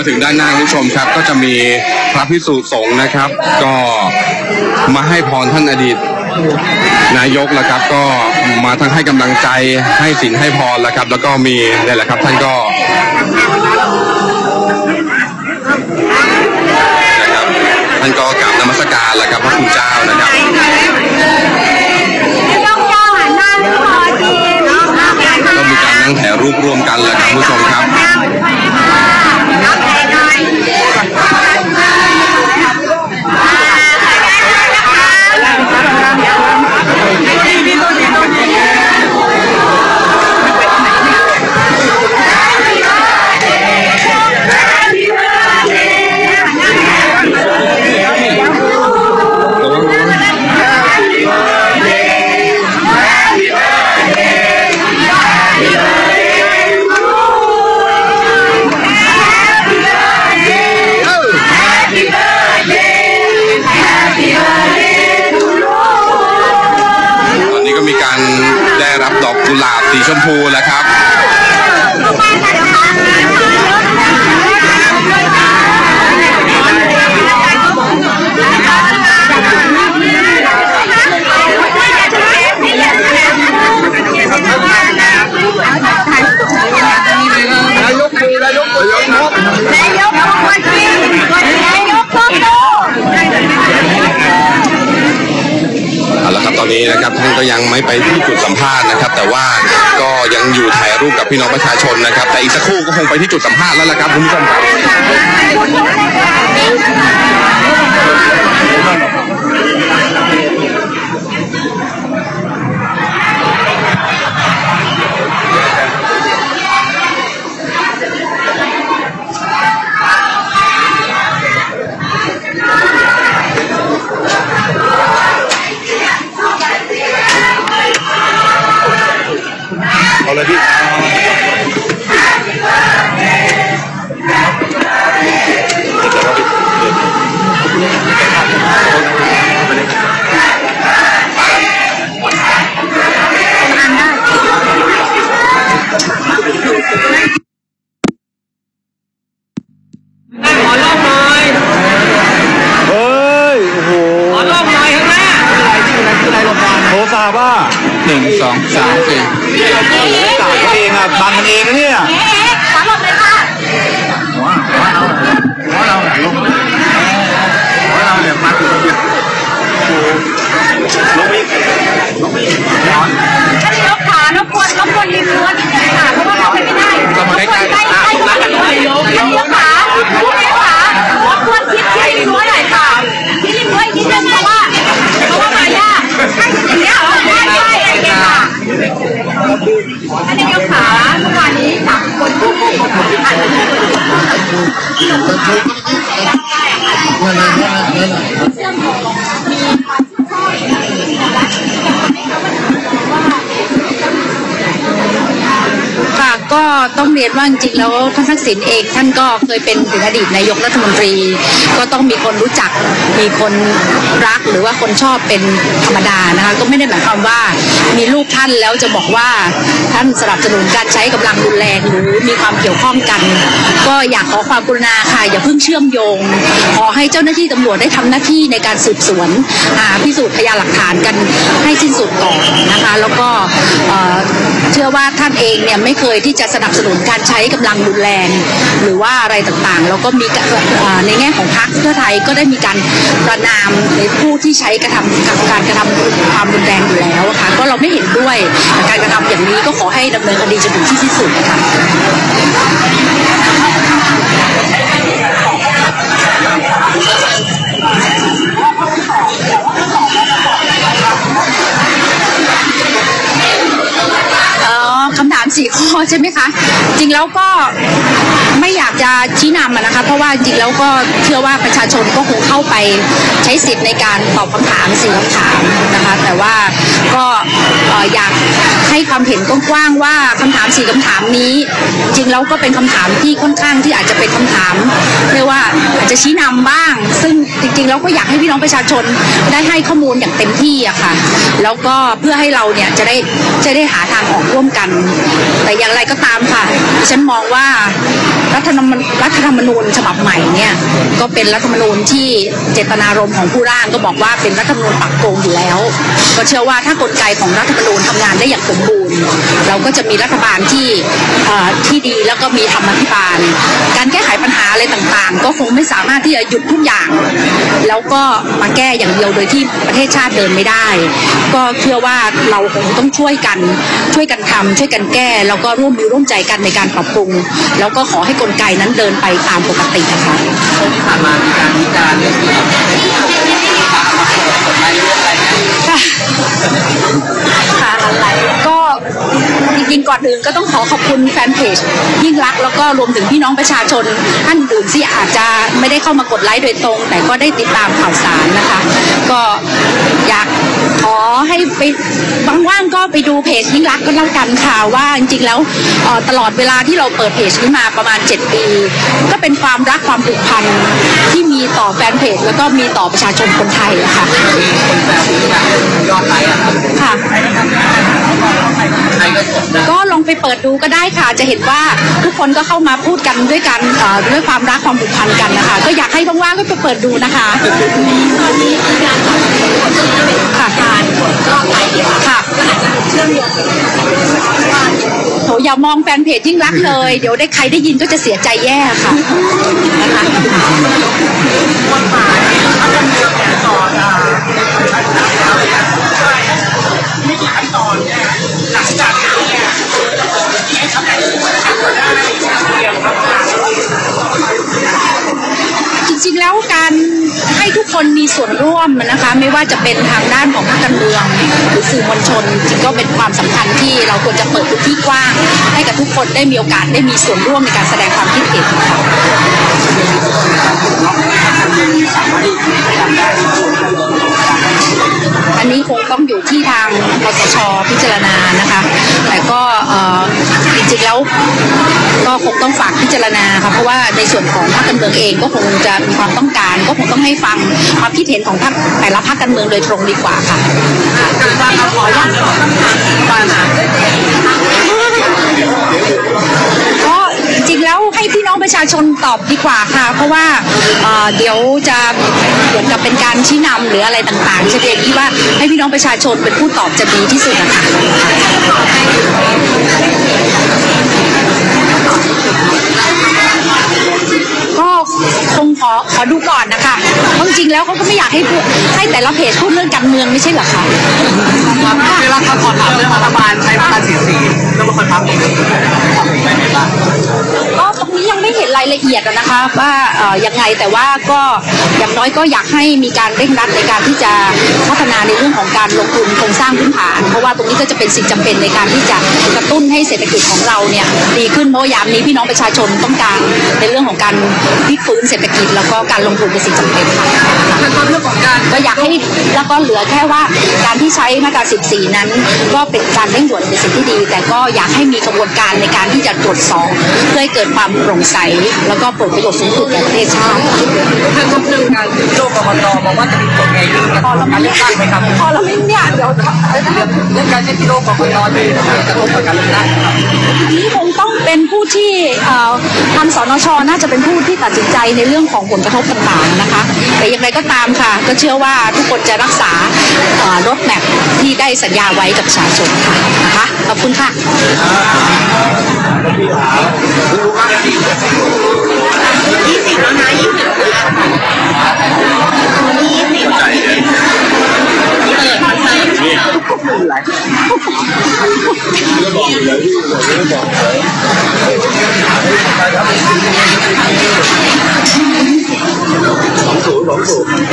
มาถึงด้านหน้าคุณผู้ชมครับ ก็จะมีพระพิสุสงฆ์นะครับ ก็มาให้พรท่านอดีต นายกแล้วครับ ก็มาทั้งให้กำลังใจให้สินให้พรแล้วครับ แล้วก็มีนี่แหละครับท่านก็นะครับท่านก็กราบนมัสการแล้วครับพระคุณเจ้านะครับก็มีการนั่งถ่ายรูปร่วมกันเลยครับคุณผู้ชมครับ ไม่ไปที่จุดสัมภาษณ์นะครับ แต่ว่าก็ยังอยู่ถ่ายรูปกับพี่น้องประชาชนนะครับ แต่อีกสักครู่ก็คงไปที่จุดสัมภาษณ์แล้วล่ะครับคุณผู้ชมครับ ต้องเรียนว่าจริงแล้วท่านทักษิณเอง ท่านก็เคยเป็นถึงอดีตนายกรัฐมนตรี ก็ต้องมีคนรู้จัก มีคนรักหรือว่าคนชอบเป็นธรรมดานะคะก็ไม่ได้หมายความว่ามีลูกท่านแล้วจะบอกว่าท่านสนับสนุนการใช้กำลังรุนแรงหรือมีความเกี่ยวข้องกัน ก็อยากขอความกรุณาค่ะอย่าเพิ่งเชื่อมโยง ขอให้เจ้าหน้าที่ตำรวจได้ทำหน้าที่ในการสืบสวนหาพิสูจน์พยานหลักฐานกันให้สิ้นสุดก่อนนะคะ แล้วก็เชื่อว่าท่านเองเนี่ยไม่เคยที่จะสนับสนุนการใช้กำลังรุนแรง หรือว่าอะไรต่างๆ แล้วก็มีในแง่ของพรรคเพื่อไทยก็ได้มีการประนามในผู้ที่ใช้กระทำกับการกระทำความรุนแรงอยู่แล้วค่ะก็เราไม่เห็นด้วยการกระทำอย่างนี้ก็ขอให้ดำเนินคดีจนถึงที่สิ้นสุดค่ะ สี่ข้อใช่ไหมคะ จริงแล้วก็ไม่อยากจะชี้นำนะคะ เพราะว่าจริงแล้วก็เชื่อว่าประชาชนก็คงเข้าไปใช้สิทธิ์ในการตอบคำถามสี่คำถามนะคะ แต่ว่าก็อยากให้ความเห็นกว้างๆว่าคำถามสี่คำถามนี้ จริงแล้วก็เป็นคำถามที่ค่อนข้างที่อาจจะเป็นคำถามเรียกว่าอาจจะชี้นำบ้าง ซึ่ง ริงๆแล้วก็อยากให้พี่น้องประชาชนได้ให้ข้อมูลอย่างเต็มที่อะค่ะ แล้วก็เพื่อให้เราเนี่ยจะได้จะได้หาทางออกร่วมกัน แต่อย่างไรก็ตามค่ะฉันมองว่ารัฐธรรมรัฐธรรมนูญฉบับใหม่เนี่ยก็เป็นรัฐธรรมนูญที่เจตนารมณ์ของผู้ร่างก็บอกว่าเป็นรัฐธรรมนูญปรับโกงอยู่แล้ว ก็เชื่อว่าถ้ากลไกของรัฐธรรมนูญทำงานได้อย่างสมบูรณ์ เราก็จะมีรัฐบาลที่ที่ดีแล้วก็มีธรรมาภิบาล การแก้ไขปัญหาอะไรต่างๆ ก็คงไม่สามารถที่จะหยุดทุกอย่าง แล้วก็มาแก้อย่างเดียวโดยที่ประเทศชาติเดินไม่ได้ ก็เชื่อว่าเราคงต้องช่วยกันช่วยกันทำช่วยกันแก้แล้วก็ร่วมมือร่วมใจกันในการปรับปรุง แล้วก็ขอให้กลไกนั้นเดินไปตามปกตินะคะที่ผ่านมามีการวิจารณ์เรื่องที่ ค่ะค่ะก็จริงๆก่อนอื่นก็ต้องขอขอบคุณแฟนเพจยิ่งรักแล้วก็รวมถึงพี่น้องประชาชนท่านอื่นที่อาจจะไม่ได้เข้ามากดไลค์โดยตรง แต่ก็ได้ติดตามข่าวสารนะคะ ก็อยาก ขอให้ไปว่างๆก็ไปดูเพจยิ่งรักก็แล้วกันค่ะว่าจริงๆแล้วตลอดเวลาที่เราเปิดเพจนี้มาประมาณ 7 ปี ก็เป็นความรักความผูกพันที่มีต่อแฟนเพจแล้วก็มีต่อประชาชนคนไทยอะค่ะคนแซวที่แบบยอดไลค์อะค่ะ ก็สนนะก็ลองไปเปิดดูก็ได้ค่ะ จะเห็นว่าทุกคนก็เข้ามาพูดกันด้วยกันเอ่อด้วยความรักความผูกพันกันนะคะ ก็อยากให้ว่างๆก็ไปเปิดดูนะคะค่ะค่ะโถอย่ามองแฟนเพจยิ่งรักเลย เดี๋ยวได้ใครได้ยินก็จะเสียใจแย่ค่ะนะคะ จริงแล้วการให้ทุกคนมีส่วนร่วมนะคะไม่ว่าจะเป็นทางด้านของภาคการเมืองหรือสื่อมวลชนจริงก็เป็นความสำคัญที่เราควรจะเปิดพื้นที่กว้าง ให้กับทุกคนได้มีโอกาสได้มีส่วนร่วมในการแสดงความคิดเห็นค่ะอันนี้คงต้องอยู่ที่ทางคสชพิจารณานะคะ แต่ก็เอ่อ ริงๆแล้วก็คงต้องฝากพิจารณาค่ะเพราะว่าในส่วนของพรรคการเมืองเองก็คงจะมีความต้องการ ก็คงต้องให้ฟังความคิดเห็นของพรรคแต่ละพรรคการเมืองโดยตรงดีกว่าค่ะการขอว่าก็จริงๆแล้วให้พี่น้องประชาชนตอบดีกว่าค่ะ เพราะว่าเดี๋ยวจะเหมือนกับเป็นการชี้นำหรืออะไรต่างๆจะเรียนที่ว่าให้พี่น้องประชาชนเป็นผู้ตอบจะดีที่สุดนะคะ ก็คงขอขอดูก่อนนะคะเพราะจริงๆแล้วเขาก็ไม่อยากให้พูดให้แต่ละเพจพูดเรื่องการเมืองไม่ใช่เหรอคะเวลาเขาขอถามเรื่องรัฐบาลใช้มาตราสี่สี่แล้วบางคนพักตรงนี้ไปไหนบ้างก็ตรงนี้ ยังไม่เห็นรายละเอียดนะคะ ว่าเอ่อยังไงแต่ว่าก็อย่างน้อยก็อยากให้มีการเร่งรัดในการที่จะพัฒนาในเรื่องของการลงทุนโครงสร้างพื้นฐาน เพราะว่าตรงนี้ก็จะเป็นสิ่งจำเป็นในการที่จะกระตุ้นให้เศรษฐกิจของเราเนี่ยดีขึ้นเพราะยามนี้พี่น้องประชาชนต้องการในเรื่องของการพลิกฟื้นเศรษฐกิจแล้วก็การลงทุนเป็นสิ่งจำเป็นค่ะ แล้วก็เรื่องของการก็อยากให้แล้วก็เหลือแค่ว่าการที่ใช้มาตรา 14 นั้น ก็เป็นการเร่งด่วนเป็นสิ่งที่ดี แต่ก็อยากให้มีกระบวนการในการที่จะตรวจสอบเพื่อให้เกิดความโปร่งใส แล้วก็ผลประโยชน์สูงสุดแก่ประเทศชาติท่านครับเรื่องการโยกกกตบอกว่าจะมีผลไงขึ้นกับการเลือกตั้งไหมครับพอเราไม่เนี่ยเดี๋ยวเรื่องการใช้กิโลกกตจะกระทบกับการเลือกตั้งครับนี้คงต้องเป็นผู้ที่ ทางสนชน่าจะเป็นผู้ที่ตัดสินใจในเรื่องของผลกระทบต่างๆนะคะ แต่อย่างไรก็ตามค่ะ ก็เชื่อว่าทุกคนจะรักษารถแมพที่ได้สัญญาไว้กับประชาชนค่ะนะคะขอบคุณค่ะนะยี่สิบ 面。来。防守，防守。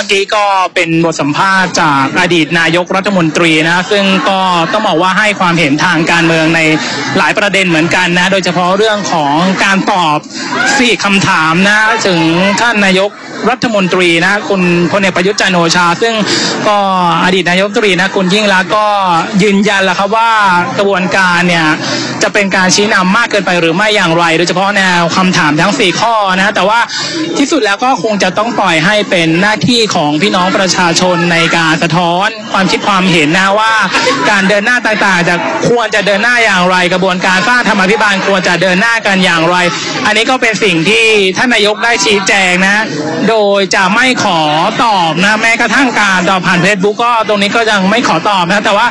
มื่อกี้ก็เป็นบทสัมภาษณ์จากอดีตนายกรัฐมนตรีนะซึ่งก็ต้องบอกว่าให้ความเห็นทางการเมืองในหลายประเด็นเหมือนกันนะ โดยเฉพาะเรื่องของการตอบสี่คำถามนะ ถึงท่านนายกรัฐมนตรีนะคุณพลเอกประยุทธ์จันโอชา ซึ่งก็อดีตนายกรัฐมนตรีนะคุณยิ่งรักษณ์ก็ยืนยันแล้วครับว่ากระบวนการเนี่ยจะเป็นการชี้นำมากเกินไปหรือไม่อย่างไร โดยเฉพาะแนวคำถามทั้ง 4 ข้อนะแต่ว่าที่สุดแล้วก็คงจะต้องปล่อยให้เป็นหน้าที่ของพี่น้องประชาชนในการสะท้อนความคิดความเห็นนะว่าการเดินหน้าต่างๆ จะควรจะเดินหน้าอย่างไร กระบวนการสร้างธรรมาภิบาลควรจะเดินหน้ากันอย่างไร อันนี้ก็เป็นสิ่งที่ท่านนายกได้ชี้แจงนะโดยจะไม่ขอตอบนะแม้กระทั่งการตอบผ่านเฟซบุ๊กก็ตรงนี้ก็ยังไม่ขอตอบนะแต่ว่า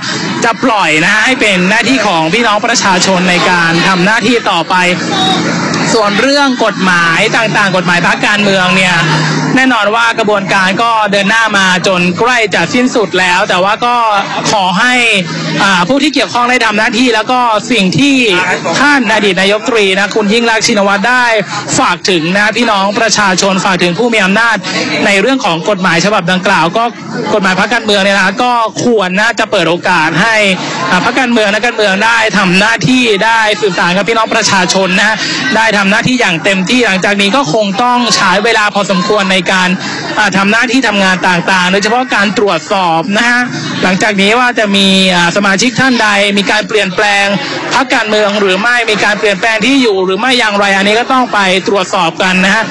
จะปล่อยนะให้เป็นหน้าที่ของพี่น้องประชาชนในการทำหน้าที่ต่อไป ส่วนเรื่องกฎหมายต่างๆ กฎหมายพรรคการเมืองเนี่ย แน่นอนว่ากระบวนการก็เดินหน้ามาจนใกล้จะสิ้นสุดแล้ว แต่ว่าก็ขอให้อ่าผู้ที่เกี่ยวข้องได้ทำหน้าที่ แล้วก็สิ่งที่ท่านอดีตนายกตรีนะคุณยิ่งรักชินวัตรได้ฝากถึงนะพี่น้องประชาชนฝากถึงผู้มีอำนาจ ในเรื่องของกฎหมายฉบับดังกล่าว ก็กฎหมายพรรคการเมืองเนี่ยนะก็ควรนะจะเปิดโอกาสให้พรรคการเมืองนักการเมืองได้ทำหน้าที่ได้สื่อสารกับพี่น้องประชาชนนะได้ทำหน้าที่อย่างเต็มที่หลังจากนี้ก็คงต้องใช้เวลาพอสมควรในการทำทำหน้าที่ทำงานต่างๆ โดยเฉพาะการตรวจสอบนะฮะหลังจากนี้ว่าจะมีสมาชิกท่านใด มีการเปลี่ยนแปลงพรรคการเมืองหรือไม่มีการเปลี่ยนแปลงที่อยู่หรือไม่อย่างไรอันนี้ก็ต้องไปตรวจสอบกันนะฮะ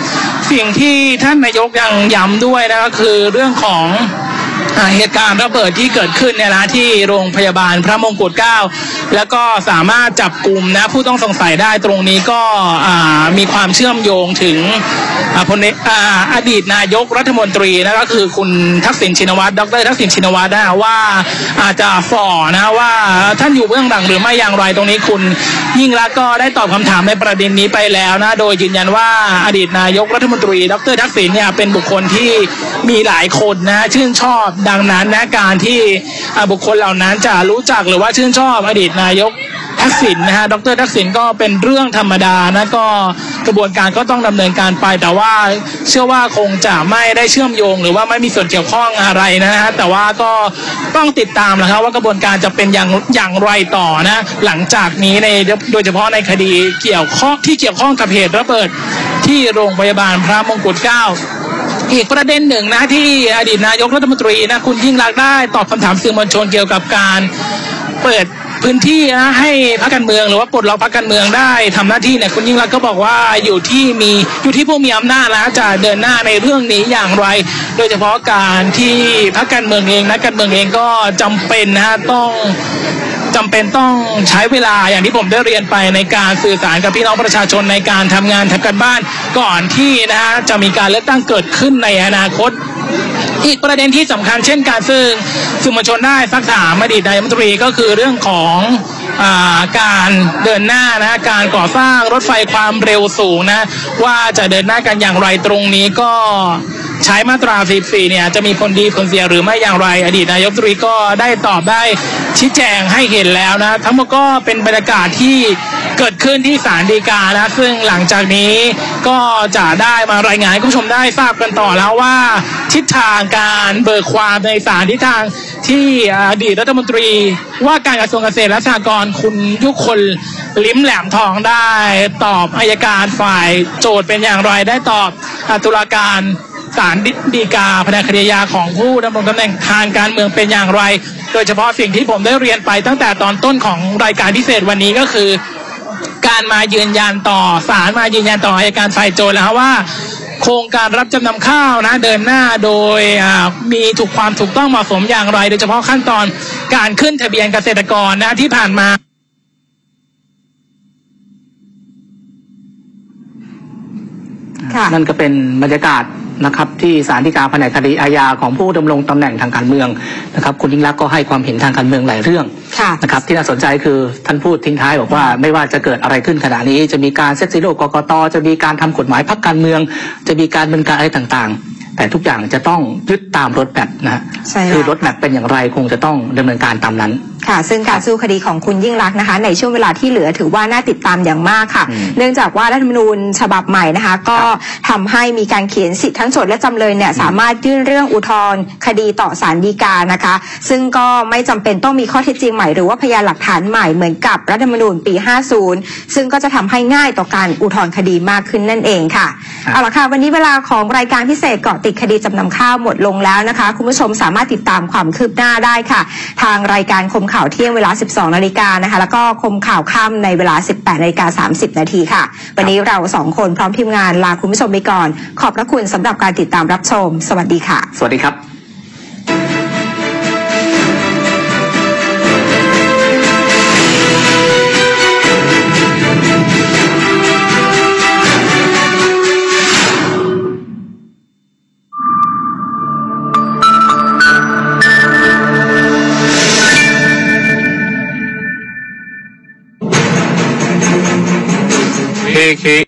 สิ่งที่ท่านนายกยังย้ำด้วยนะก็คือเรื่องของ เหตุการณ์ระเบิดที่เกิดขึ้นเนี่ยนะที่โรงพยาบาลพระมงกุฎเกล้าแล้วก็สามารถจับกลุ่มนะผู้ต้องสงสัยได้ตรงนี้ก็มีความเชื่อมโยงถึงอ่าพลเอกอดีตนายกรัฐมนตรีนะก็คือคุณทักษิณชินวัตรดรทักษิณชินวัตรนะว่าอาจจะฝ่อนะว่าท่านอยู่เบื้องหลังหรือไม่อย่างไรตรงนี้คุณยิ่งรักก็ได้ตอบคำถามในประเด็นนี้ไปแล้วนะโดยยืนยันว่าอดีตนายกรัฐมนตรี ดรทักษิณเนี่ยเป็นบุคคลที่มีหลายคนนะชื่นชอบดังนั้นนะการที่อาบุคคลเหล่านั้นจะรู้จักหรือว่าชื่นชอบอดีตนายกทักษิณนะฮะ ดรทักษิณก็เป็นเรื่องธรรมดานะก็กระบวนการก็ต้องดำเนินการไป แต่ว่าเชื่อว่าคงจะไม่ได้เชื่อมโยง หรือว่าไม่มีส่วนเกี่ยวข้องอะไรนะฮะ แต่ว่าก็ต้องติดตามนะครับว่ากระบวนการจะเป็นอย่างอย่างไรต่อนะ หลังจากนี้ในโดยเฉพาะในคดีเกี่ยวข้องที่เกี่ยวข้องกับเหตุระเบิดที่โรงพยาบาลพระมงกุฎเกล้า อีกประเด็นหนึ่งนะที่อดีตนายกรัฐมนตรีนะคุณยิ่งรักได้ตอบคำถามสื่อมวลชนเกี่ยวกับการเปิดพื้นที่นะให้พรรคการเมืองหรือว่าปลดล็อกพรรคการเมืองได้ทำหน้าที่เนี่ยคุณยิ่งรักก็บอกว่าอยู่ที่มีอยู่ที่ผู้มีอำนาจนะจะเดินหน้าในเรื่องนี้อย่างไร โดยเฉพาะการที่พรรคการเมืองเองนักการเมืองเองก็จำเป็นนะฮะต้อง จำเป็นต้องใช้เวลาอย่างที่ผมได้เรียนไปในการสื่อสารกับพี่น้องประชาชนในการทำงานทำการบ้านก่อนที่นะฮะจะมีการเลือกตั้งเกิดขึ้นในอนาคต อีกประเด็นที่สำคัญเช่นการซึ่งสื่อมวลชนได้สักถามอดีตนายมนตรีก็คือเรื่องของอาการเดินหน้านะการก่อสร้างรถไฟความเร็วสูงนะว่าจะเดินหน้ากันอย่างไรตรงนี้ก็ ใช้มาตรา14เนี่ยจะมีผลดีผลเสียหรือไม่อย่างไร อดีตนายกรัฐมนตรีก็ได้ตอบได้ชี้แจงให้เห็นแล้วนะ ทั้งหมดก็เป็นบรรยากาศที่เกิดขึ้นที่ศาลฎีกานะซึ่งหลังจากนี้ก็จะได้มารายงานให้คุณผู้ชมได้ทราบกันต่อแล้วว่า ทิศทางการเบิกความในศาลทิศทางที่อดีตรัฐมนตรี ว่าการกระทรวงเกษตรและสหกรณ์คุณยุคนลิ้มแหลมทองได้ ตอบอายการฝ่ายโจทย์เป็นอย่างไรได้ตอบอตุลาการ ศาลฎีกาแผนกคดีอาญาของผู้ดำรงตำแหน่งทางการเมืองเป็นอย่างไร โดยเฉพาะสิ่งที่ผมได้เรียนไปตั้งแต่ตอนต้นของรายการพิเศษวันนี้ก็คือ การมายืนยันต่อศาลมายืนยันต่ออัยการฝ่ายโจทย์แล้วว่าโครงการรับจำนำข้าวนะเดินหน้าโดยอ่ามีถูกความถูกต้องเหมาะสมอย่างไร โดยเฉพาะขั้นตอนการขึ้นทะเบียนเกษตรกรนะที่ผ่านมาค่ะนั่นก็เป็นบรรยากาศ นะครับที่ศาลฎีกาแผนกคดีอาญาของผู้ดำรงตำแหน่งทางการเมืองนะครับคุณยิ่งรักษณ์ก็ให้ความเห็นทางการเมืองหลายเรื่องค่ะนะครับที่น่าสนใจคือท่านพูดทิ้งท้ายบอกว่าไม่ว่าจะเกิดอะไรขึ้นขณะนี้จะมีการเซตซีโร่กกตจะมีการทำกฎหมายพักการเมือง จะมีการดำเป็นการอะไรต่างๆ แต่ทุกอย่างจะต้องยึดตามรถแมพนะฮะใช่แล้วคือรถแมพเป็นอย่างไรคงจะต้องดำเนินการตามนั้นค่ะ ซึ่งการสู้คดีของคุณยิ่งรักษณ์นะคะ ในช่วงเวลาที่เหลือถือว่าน่าติดตามอย่างมากค่ะ อืมเนื่องจากว่ารัฐธรรมนูญฉบับใหม่นะคะ ก็ทำให้มีการเขียนสิทธิทั้งโจทย์และจำเลยเนี่ยสามารถยื่นเรื่องอุทธรณ์คดีต่อศาลฎีกานะคะ ซึ่งก็ไม่จำเป็นต้องมีข้อเท็จจริงใหม่ หรือว่าพยานหลักฐานใหม่เหมือนกับรัฐธรรมนูญปี 50 ซึ่งก็จะทำให้ง่ายต่อการอุทธรณ์คดีมากขึ้นนั่นเองค่ะครับ เอาละค่ะวันนี้เวลาของรายการพิเศษเกาะติดคดีจำนำข้าวหมดลงแล้วนะคะ คุณผู้ชมสามารถติดตามความคืบหน้าได้ค่ะ ทางรายการคมข่าวเที่ยงเวลา 12 นาฬิกานะคะ แล้วก็คมข่าวค่ำในเวลา 18 นาฬิกา 30 นาทีค่ะ วันนี้เราสองคนพร้อมทีมงานลาคุณผู้ชมไปก่อน ขอบพระคุณสำหรับการติดตามรับชม สวัสดีค่ะ สวัสดีครับ okay.